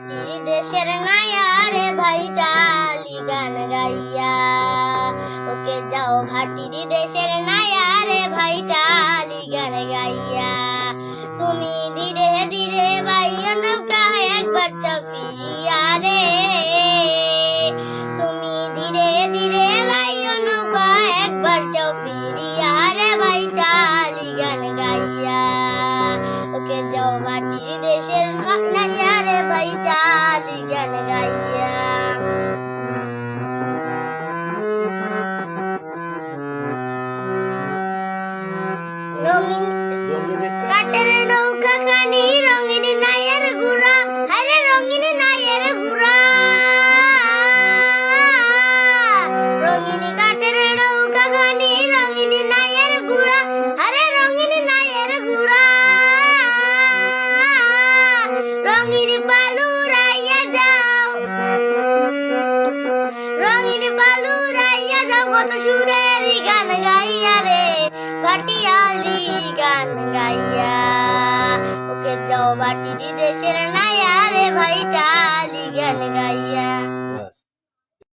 মাটির দেশের নায়া রে ভাই জালি গান গাইয়া। ওকে যাও ভাটির দেশের নায়া রে ভাই জালি গান গাইয়া। তুমি ধীরে ধীরে বাইয়া নৌকা একবার চাপিয়া রে। তুমি ধীরে ধীরে বাইয়া নৌকা একবার চাপিয়া রে ভাই জালি গান গাইয়া। ওকে যাও মাটির দেশের নাইয়া রে ভাই জালি গান গাইয়া রঙিন কাটের নৌকা রঙিন বালু রাইয়া যাও। রঙিন বালু রাইয়া যাও, কত সুরের গান গাইয়া রে। ভাটিয়ালি গান গাইয়া। ওকে যাও বাটির দেশের নাইয়া রে ভাই টালি গান গাইয়া।